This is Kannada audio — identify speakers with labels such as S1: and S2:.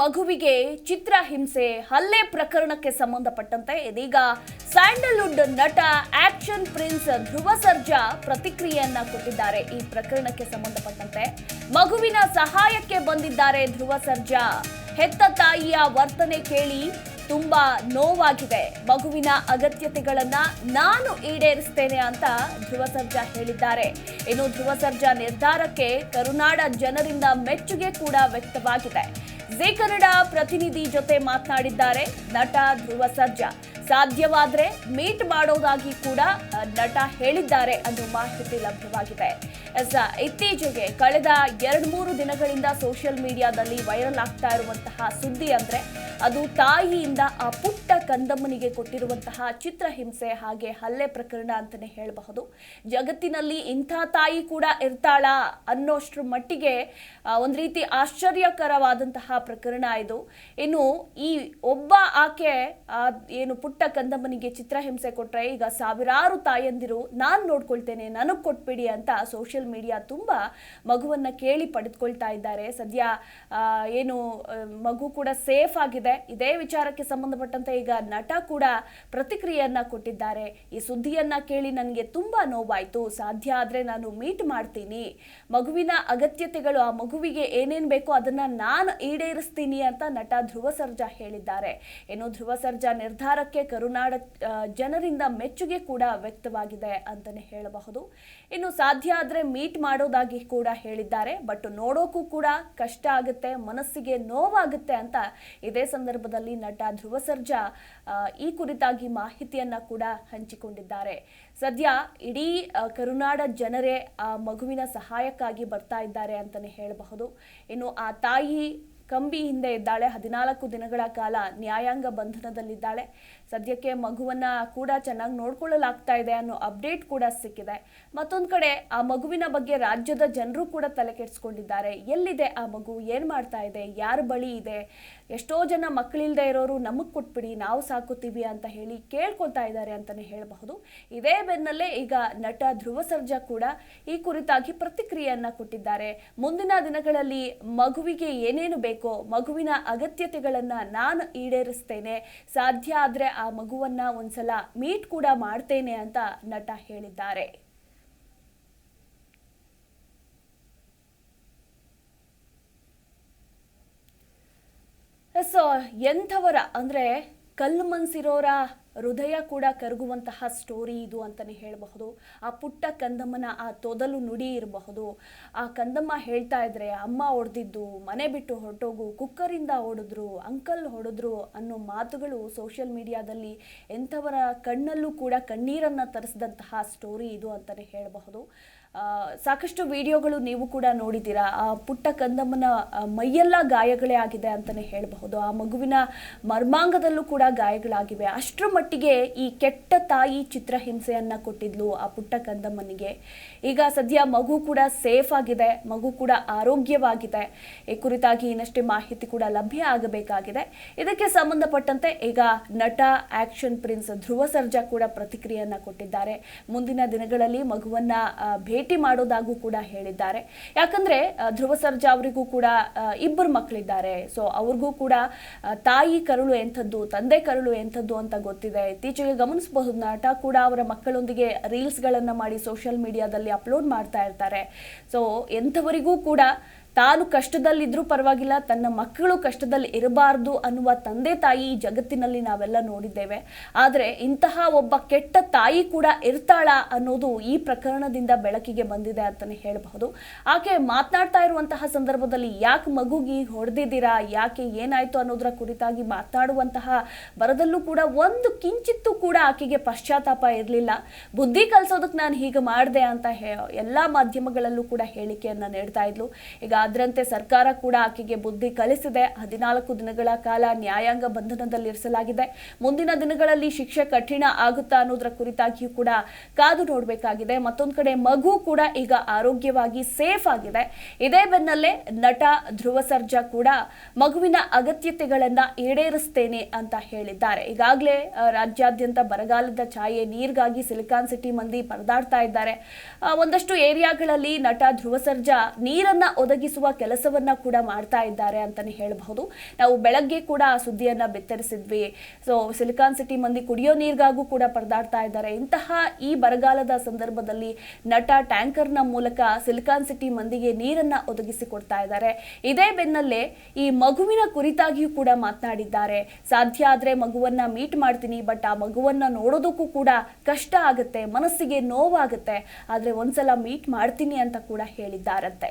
S1: ಮಗುವಿಗೆ ಚಿತ್ರ ಹಿಂಸೆ, ಹಲ್ಲೆ ಪ್ರಕರಣಕ್ಕೆ ಸಂಬಂಧಪಟ್ಟಂತೆ ಇದೀಗ ಸ್ಯಾಂಡಲ್ವುಡ್ ನಟ ಆಕ್ಷನ್ ಪ್ರಿನ್ಸ್ ಧ್ರುವ ಸರ್ಜಾ ಪ್ರತಿಕ್ರಿಯೆಯನ್ನ ಕೊಟ್ಟಿದ್ದಾರೆ. ಈ ಪ್ರಕರಣಕ್ಕೆ ಸಂಬಂಧಪಟ್ಟಂತೆ ಮಗುವಿನ ಸಹಾಯಕ್ಕೆ ಬಂದಿದ್ದಾರೆ ಧ್ರುವ ಸರ್ಜಾ. ಹೆತ್ತ ತಾಯಿಯ ವರ್ತನೆ ಕೇಳಿ ತುಂಬಾ ನೋವಾಗಿದೆ. ಮಗುವಿನ ಅಗತ್ಯತೆಗಳನ್ನ ನಾನು ಈಡೇರಿಸ್ತೇನೆ ಅಂತ ಧ್ರುವ ಸರ್ಜಾ ಹೇಳಿದ್ದಾರೆ. ಇನ್ನು ಧ್ರುವ ಸರ್ಜಾ ನಿರ್ಧಾರಕ್ಕೆ ಕರುನಾಡ ಜನರಿಂದ ಮೆಚ್ಚುಗೆ ಕೂಡ ವ್ಯಕ್ತವಾಗಿದೆ. ಜಿ ಕನ್ನಡ ಪ್ರತಿನಿಧಿ ಜೊತೆ ಮಾತನಾಡಿದ್ದಾರೆ ನಟ ಧ್ರುವ ಸರ್ಜಾ. ಸಾಧ್ಯವಾದ್ರೆ ಮೀಟ್ ಮಾಡೋದಾಗಿ ಕೂಡ ನಟ ಹೇಳಿದ್ದಾರೆ ಅನ್ನೋ ಮಾಹಿತಿ ಲಭ್ಯವಾಗಿದೆ. ಇತ್ತೀಚೆಗೆ ಕಳೆದ ಎರಡ್ ಮೂರು ದಿನಗಳಿಂದ ಸೋಷಿಯಲ್ ಮೀಡಿಯಾದಲ್ಲಿ ವೈರಲ್ ಆಗ್ತಾ ಇರುವಂತಹ ಸುದ್ದಿ ಅಂದ್ರೆ, ಅದು ತಾಯಿಯಿಂದ ಆ ಪುಟ್ಟ ಕಂದಮ್ಮನಿಗೆ ಕೊಟ್ಟಿರುವಂತಹ ಚಿತ್ರಹಿಂಸೆ ಹಾಗೆ ಹಲ್ಲೆ ಪ್ರಕರಣ ಅಂತಾನೆ ಹೇಳಬಹುದು. ಜಗತ್ತಿನಲ್ಲಿ ಇಂಥ ತಾಯಿ ಕೂಡ ಇರ್ತಾಳ ಅನ್ನೋಷ್ಟ್ರ ಮಟ್ಟಿಗೆ ಒಂದು ರೀತಿ ಆಶ್ಚರ್ಯಕರವಾದಂತಹ ಪ್ರಕರಣ ಇದು. ಇನ್ನು ಈ ಒಬ್ಬ ಆಕೆ ಏನು ಪುಟ್ಟ ಕಂದಮ್ಮನಿಗೆ ಚಿತ್ರಹಿಂಸೆ ಕೊಟ್ರೆ ಈಗ ಸಾವಿರಾರು ತಾಯಂದಿರು ನಾನು ನೋಡ್ಕೊಳ್ತೇನೆ, ನನಗೆ ಕೊಟ್ಬಿಡಿ ಅಂತ ಸೋಷಿಯಲ್ ಮೀಡಿಯಾ ತುಂಬ ಮಗುವನ್ನು ಕೇಳಿ ಪಡೆದುಕೊಳ್ತಾ ಇದ್ದಾರೆ. ಸದ್ಯ ಏನು ಮಗು ಕೂಡ ಸೇಫ್ ಆಗಿದೆ. ಇದೇ ವಿಚಾರಕ್ಕೆ ಸಂಬಂಧಪಟ್ಟಂತೆ ಈಗ ನಟ ಕೂಡ ಪ್ರತಿಕ್ರಿಯೆಯನ್ನ ಕೊಟ್ಟಿದ್ದಾರೆ. ಈ ಸುದ್ದಿಯನ್ನ ಕೇಳಿ ನನಗೆ ತುಂಬಾ ನೋವಾಯಿತು. ಸಾಧ್ಯ ಆದರೆ ನಾನು ಮೀಟ್ ಮಾಡ್ತೀನಿ. ಮಗುವಿನ ಅಗತ್ಯತೆಗಳು, ಆ ಮಗುವಿಗೆ ಏನೇನು ಬೇಕೋ ಅದನ್ನ ನಾನು ಈಡೇರಿಸ್ತೀನಿ ಅಂತ ನಟ ಧ್ರುವ ಸರ್ಜಾ ಹೇಳಿದ್ದಾರೆ. ಏನು, ಧ್ರುವ ಸರ್ಜಾ ನಿರ್ಧಾರಕ್ಕೆ ಕರುನಾಡ ಜನರಿಂದ ಮೆಚ್ಚುಗೆ ಕೂಡ ವ್ಯಕ್ತವಾಗಿದೆ ಅಂತಲೇ ಹೇಳಬಹುದು. ಇನ್ನು ಸಾಧ್ಯ ಆದರೆ ಮೀಟ್ ಮಾಡೋದಾಗಿ ಕೂಡ ಹೇಳಿದ್ದಾರೆ. ಬಟ್ ನೋಡೋಕ್ಕೂ ಕೂಡ ಕಷ್ಟ ಆಗುತ್ತೆ, ಮನಸ್ಸಿಗೆ ನೋವಾಗುತ್ತೆ ಅಂತ ಇದೇ ಸಂದರ್ಭದಲ್ಲಿ ನಟ ಧ್ರುವ ಸರ್ಜಾ ಈ ಕುರಿತಾಗಿ ಮಾಹಿತಿಯನ್ನ ಕೂಡ ಹಂಚಿಕೊಂಡಿದ್ದಾರೆ. ಸದ್ಯ ಇಡೀ ಕರುನಾಡ ಜನರೇ ಆ ಮಗುವಿನ ಸಹಾಯಕ್ಕಾಗಿ ಬರ್ತಾ ಇದ್ದಾರೆ ಅಂತಾನೆ ಹೇಳಬಹುದು. ಇನ್ನು ಆ ತಾಯಿ ಕಂಬಿ ಹಿಂದೆ ಇದ್ದಾಳೆ. ಹದಿನಾಲ್ಕು ದಿನಗಳ ಕಾಲ ನ್ಯಾಯಾಂಗ ಬಂಧನದಲ್ಲಿದ್ದಾಳೆ. ಸದ್ಯಕ್ಕೆ ಮಗುವನ್ನ ಕೂಡ ಚೆನ್ನಾಗಿ ನೋಡ್ಕೊಳ್ಳಲಾಗ್ತಾ ಇದೆ ಅನ್ನೋ ಅಪ್ಡೇಟ್ ಕೂಡ ಸಿಕ್ಕಿದೆ. ಮತ್ತೊಂದು ಕಡೆ, ಆ ಮಗುವಿನ ಬಗ್ಗೆ ರಾಜ್ಯದ ಜನರು ಕೂಡ ತಲೆ ಕೆಡಿಸ್ಕೊಂಡಿದ್ದಾರೆ. ಎಲ್ಲಿದೆ ಆ ಮಗು? ಏನ್ ಮಾಡ್ತಾ ಇದೆ? ಯಾರ ಬಳಿ ಇದೆ? ಎಷ್ಟೋ ಜನ ಮಕ್ಕಳಿಲ್ಲದೆ ಇರೋರು ನಮಗ್ ಕೊಟ್ಬಿಡಿ, ನಾವು ಸಾಕುತ್ತೀವಿ ಅಂತ ಹೇಳಿ ಕೇಳ್ಕೊತಾ ಇದ್ದಾರೆ ಅಂತಾನೆ ಹೇಳಬಹುದು. ಇದೇ ಬೆನ್ನಲ್ಲೇ ಈಗ ನಟ ಧ್ರುವ ಸರ್ಜಾ ಕೂಡ ಈ ಕುರಿತಾಗಿ ಪ್ರತಿಕ್ರಿಯೆಯನ್ನ ಕೊಟ್ಟಿದ್ದಾರೆ. ಮುಂದಿನ ದಿನಗಳಲ್ಲಿ ಮಗುವಿಗೆ ಏನೇನು ಬೇಕೋ, ಮಗುವಿನ ಅಗತ್ಯತೆಗಳನ್ನ ನಾನು ಈಡೇರಿಸ್ತೇನೆ. ಸಾಧ್ಯ ಆದ್ರೆ ಆ ಮಗುವನ್ನ ಒಂದ್ಸಲ ಮೀಟ್ ಕೂಡ ಮಾಡ್ತೇನೆ ಅಂತ ನಟ ಹೇಳಿದ್ದಾರೆ. ಸೊ ಎಂಥವರ ಅಂದ್ರೆ ಕಲ್ಲು ಮನ್ಸಿರೋರ ಹೃದಯ ಕೂಡ ಕರಗುವಂತಹ ಸ್ಟೋರಿ ಇದು ಅಂತಲೇ ಹೇಳಬಹುದು. ಆ ಪುಟ್ಟ ಕಂದಮ್ಮನ ಆ ತೊದಲು ನುಡಿ ಇರಬಹುದು. ಆ ಕಂದಮ್ಮ ಹೇಳ್ತಾ ಇದ್ರೆ, ಅಮ್ಮ ಹೊಡೆದಿದ್ದು, ಮನೆ ಬಿಟ್ಟು ಹೊರಟೋಗು, ಕುಕ್ಕರಿಂದ ಹೊಡೆದ್ರು, ಅಂಕಲ್ ಹೊಡೆದ್ರು ಅನ್ನೋ ಮಾತುಗಳು ಸೋಷಿಯಲ್ ಮೀಡಿಯಾದಲ್ಲಿ ಎಂಥವರ ಕಣ್ಣಲ್ಲೂ ಕೂಡ ಕಣ್ಣೀರನ್ನು ತರಿಸಿದಂತಹ ಸ್ಟೋರಿ ಇದು ಅಂತಲೇ ಹೇಳಬಹುದು. ಸಾಕಷ್ಟು ವಿಡಿಯೋಗಳು ನೀವು ಕೂಡ ನೋಡಿದ್ದೀರಾ? ಆ ಪುಟ್ಟ ಕಂದಮ್ಮನ ಮೈಯೆಲ್ಲ ಗಾಯಗಳೇ ಆಗಿದೆ ಅಂತಾನೆ ಹೇಳಬಹುದು. ಆ ಮಗುವಿನ ಮರ್ಮಾಂಗದಲ್ಲೂ ಕೂಡ ಗಾಯಗಳಾಗಿವೆ. ಅಷ್ಟರ ಮಟ್ಟಿಗೆ ಈ ಕೆಟ್ಟ ತಾಯಿ ಚಿತ್ರಹಿಂಸೆಯನ್ನ ಕೊಟ್ಟಿದ್ಲು ಆ ಪುಟ್ಟ ಕಂದಮ್ಮನಿಗೆ. ಈಗ ಸದ್ಯ ಮಗು ಕೂಡ ಸೇಫ್ ಆಗಿದೆ ಮಗು ಕೂಡ ಆರೋಗ್ಯವಾಗಿದೆ. ಈ ಕುರಿತಾಗಿ ಇನ್ನಷ್ಟೇ ಮಾಹಿತಿ ಕೂಡ ಲಭ್ಯ ಆಗಬೇಕಾಗಿದೆ. ಇದಕ್ಕೆ ಸಂಬಂಧಪಟ್ಟಂತೆ ಈಗ ನಟ ಆಕ್ಷನ್ ಪ್ರಿನ್ಸ್ ಧ್ರುವ ಸರ್ಜಾ ಕೂಡ ಪ್ರತಿಕ್ರಿಯೆಯನ್ನು ಕೊಟ್ಟಿದ್ದಾರೆ. ಮುಂದಿನ ದಿನಗಳಲ್ಲಿ ಮಗುವನ್ನ ಆ, ಭೇಟಿ ಮಾಡೋದಾಗೂ ಕೂಡ ಹೇಳಿದ್ದಾರೆ. ಯಾಕಂದ್ರೆ ಧ್ರುವ ಸರ್ಜಾ ಅವರಿಗೂ ಕೂಡ ಇಬ್ಬರು ಮಕ್ಕಳಿದ್ದಾರೆ ಸೊ ಅವ್ರಿಗೂ ಕೂಡ ತಾಯಿ ಕರುಳು ಎಂಥದ್ದು, ತಂದೆ ಕರುಳು ಎಂಥದ್ದು ಅಂತ ಗೊತ್ತಿದೆ. ಇತ್ತೀಚೆಗೆ ಗಮನಿಸಬಹುದು, ನಟ ಕೂಡ ಅವರ ಮಕ್ಕಳೊಂದಿಗೆ ರೀಲ್ಸ್ ಗಳನ್ನ ಮಾಡಿ ಸೋಷಿಯಲ್ ಮೀಡಿಯಾದಲ್ಲಿ ಅಪ್ಲೋಡ್ ಮಾಡ್ತಾ ಇರ್ತಾರೆ. ಸೊ ಎಂಥವರಿಗೂ ಕೂಡ ತಾನು ಕಷ್ಟದಲ್ಲಿದ್ದರೂ ಪರವಾಗಿಲ್ಲ, ತನ್ನ ಮಕ್ಕಳು ಕಷ್ಟದಲ್ಲಿ ಇರಬಾರ್ದು ಅನ್ನುವ ತಂದೆ ತಾಯಿ ಜಗತ್ತಿನಲ್ಲಿ ನಾವೆಲ್ಲ ನೋಡಿದ್ದೇವೆ. ಆದರೆ ಇಂತಹ ಒಬ್ಬ ಕೆಟ್ಟ ತಾಯಿ ಕೂಡ ಇರ್ತಾಳ ಅನ್ನೋದು ಈ ಪ್ರಕರಣದಿಂದ ಬೆಳಕಿಗೆ ಬಂದಿದೆ ಅಂತಲೇ ಹೇಳಬಹುದು. ಆಕೆ ಮಾತನಾಡ್ತಾ ಇರುವಂತಹ ಸಂದರ್ಭದಲ್ಲಿ ಯಾಕೆ ಮಗುಗೆ ಹೊಡೆದಿದ್ದೀರಾ, ಯಾಕೆ ಏನಾಯ್ತು ಅನ್ನೋದರ ಕುರಿತಾಗಿ ಮಾತನಾಡುವಂತಹ ಬರದಲ್ಲೂ ಕೂಡ ಒಂದು ಕಿಂಚಿತ್ತೂ ಕೂಡ ಆಕೆಗೆ ಪಶ್ಚಾತ್ತಾಪ ಇರಲಿಲ್ಲ. ಬುದ್ಧಿ ಕಲಿಸೋದಕ್ಕೆ ನಾನು ಹೀಗೆ ಮಾಡಿದೆ ಅಂತ ಎಲ್ಲ ಮಾಧ್ಯಮಗಳಲ್ಲೂ ಕೂಡ ಹೇಳಿಕೆಯನ್ನ ನೀಡ್ತಾ ಇದ್ಲು. ಈಗ ಅದರಂತೆ ಸರ್ಕಾರ ಕೂಡ ಆಕೆಗೆ ಬುದ್ಧಿ ಕಲಿಸಿದೆ. ಹದಿನಾಲ್ಕು ದಿನಗಳ ಕಾಲ ನ್ಯಾಯಾಂಗ ಬಂಧನದಲ್ಲಿ ಇರಿಸಲಾಗಿದೆ. ಮುಂದಿನ ದಿನಗಳಲ್ಲಿ ಶಿಕ್ಷೆ ಕಠಿಣ ಆಗುತ್ತಾ ಅನ್ನೋದರ ಕುರಿತಾಗಿಯೂ ಕೂಡ ಕಾದು ನೋಡಬೇಕಾಗಿದೆ. ಮತ್ತೊಂದು ಕಡೆ ಮಗು ಕೂಡ ಈಗ ಆರೋಗ್ಯವಾಗಿ ಸೇಫ್ ಆಗಿದೆ. ಇದೇ ಬೆನ್ನಲ್ಲೇ ನಟ ಧ್ರುವ ಸರ್ಜಾ ಕೂಡ ಮಗುವಿನ ಅಗತ್ಯತೆಗಳನ್ನ ಈಡೇರಿಸ್ತೇನೆ ಅಂತ ಹೇಳಿದ್ದಾರೆ. ಈಗಾಗಲೇ ರಾಜ್ಯಾದ್ಯಂತ ಬರಗಾಲದ ಛಾಯೆ ನೀರಿಗಾಗಿ ಸಿಲಿಕಾನ್ ಸಿಟಿ ಮಂದಿ ಪರದಾಡ್ತಾ ಇದ್ದಾರೆ. ಒಂದಷ್ಟು ಏರಿಯಾಗಳಲ್ಲಿ ನಟ ಧ್ರುವ ಸರ್ಜಾ ನೀರನ್ನ ಒದಗಿಸಿ ಒದಗಿಸುವ ಕೆಲಸವನ್ನ ಕೂಡ ಮಾಡ್ತಾ ಇದ್ದಾರೆ ಅಂತಾನೆ ಹೇಳಬಹುದು. ನಾವು ಬೆಳಗ್ಗೆ ಕೂಡ ಆ ಸುದ್ದಿಯನ್ನ ಬೆತ್ತರಿಸಿದ್ವಿ. ಸೊ ಸಿಲಿಕಾನ್ ಸಿಟಿ ಮಂದಿ ಕುಡಿಯೋ ನೀರಿಗಾಗೂ ಕೂಡ ಪರದಾಡ್ತಾ ಇದ್ದಾರೆ. ಇಂತಹ ಈ ಬರಗಾಲದ ಸಂದರ್ಭದಲ್ಲಿ ನಟ ಟ್ಯಾಂಕರ್ನ ಮೂಲಕ ಸಿಲಿಕಾನ್ ಸಿಟಿ ಮಂದಿಗೆ ನೀರನ್ನ ಒದಗಿಸಿಕೊಡ್ತಾ ಇದ್ದಾರೆ. ಇದೇ ಬೆನ್ನಲ್ಲೇ ಈ ಮಗುವಿನ ಕುರಿತಾಗಿಯೂ ಕೂಡ ಮಾತನಾಡಿದ್ದಾರೆ. ಸಾಧ್ಯ ಆದ್ರೆ ಮಗುವನ್ನ ಮೀಟ್ ಮಾಡ್ತೀನಿ, ಬಟ್ ಆ ಮಗುವನ್ನ ನೋಡೋದಕ್ಕೂ ಕೂಡ ಕಷ್ಟ ಆಗುತ್ತೆ, ಮನಸ್ಸಿಗೆ ನೋವಾಗುತ್ತೆ. ಆದ್ರೆ ಒಂದ್ಸಲ ಮೀಟ್ ಮಾಡ್ತೀನಿ ಅಂತ ಕೂಡ ಹೇಳಿದ್ದಾರಂತೆ.